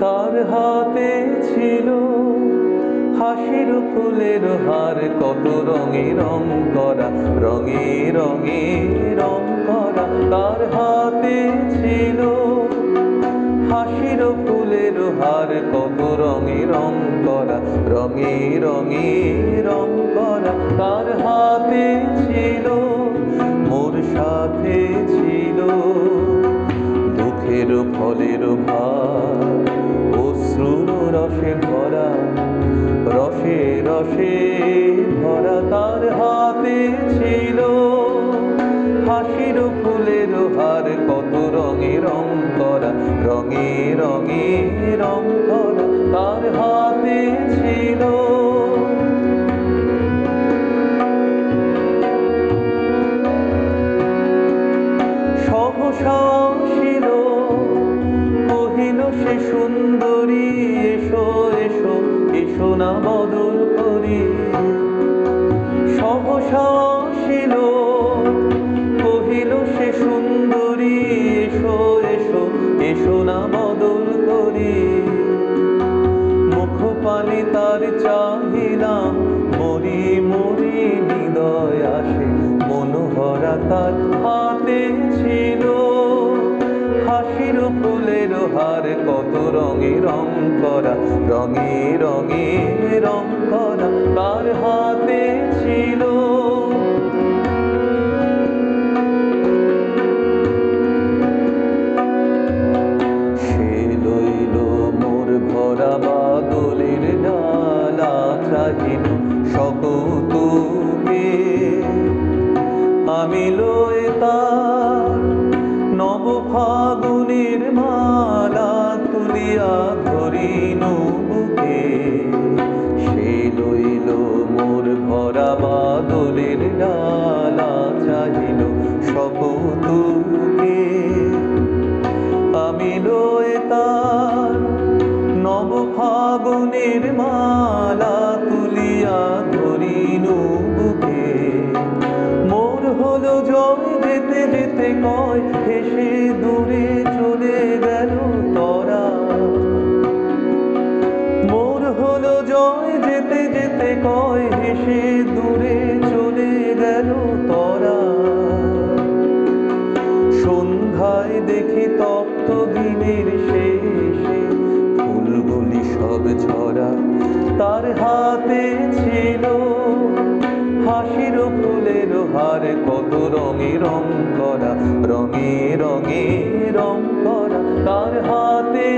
তার হাতে ছিল হাসির ফুলের হার, কত রঙে রং করা, রঙে রঙে রং করা। তার হাতে ছিল হাসির ফুলের হার, কত রঙে রং করা, রঙে রঙে রং করা। তার হাতে ছিল, মোর সাথে ছিল দুঃখের ফলের ভার অশ্রুর রসে ভরা, রসে রসে ভরা তার হাতে ছিল। হাসির ফুলের হার কত রঙে রং করা, রঙে রঙে সে সুন্দরী, এসো এসো এসো না বদল করি। সহসা আসিল কহিল সে সুন্দরী, এসো এসো এসো না বদল করি। মুখ পানে তার চাহিলাম কত রঙে রং করা, রঙে রঙে রং করা তার হাতে ছিল। সে বাদলের আমি লয়ে তার নব মালা তুলিয়া ধরিন বুকে সে লইল মোর ভরা বাদলের ডালা চাহিল সকতুকে আমি লয়ে তার নব ফাগুনের মালা তুলিয়া ধরিন বুকে মোর হলো জয় যেতে যেতে কয়, হেসে দূরে চলে গেল হেসে দূরে চলে গেল তরা। সন্ধ্যায় দেখি তপ্ত দিনের শেষে ফুলগুলি সব ঝরা। তার হাতে ছিল হাসির ফুলের হার, কত রঙে রং করা, রঙে রঙে রং করা। তার হাতে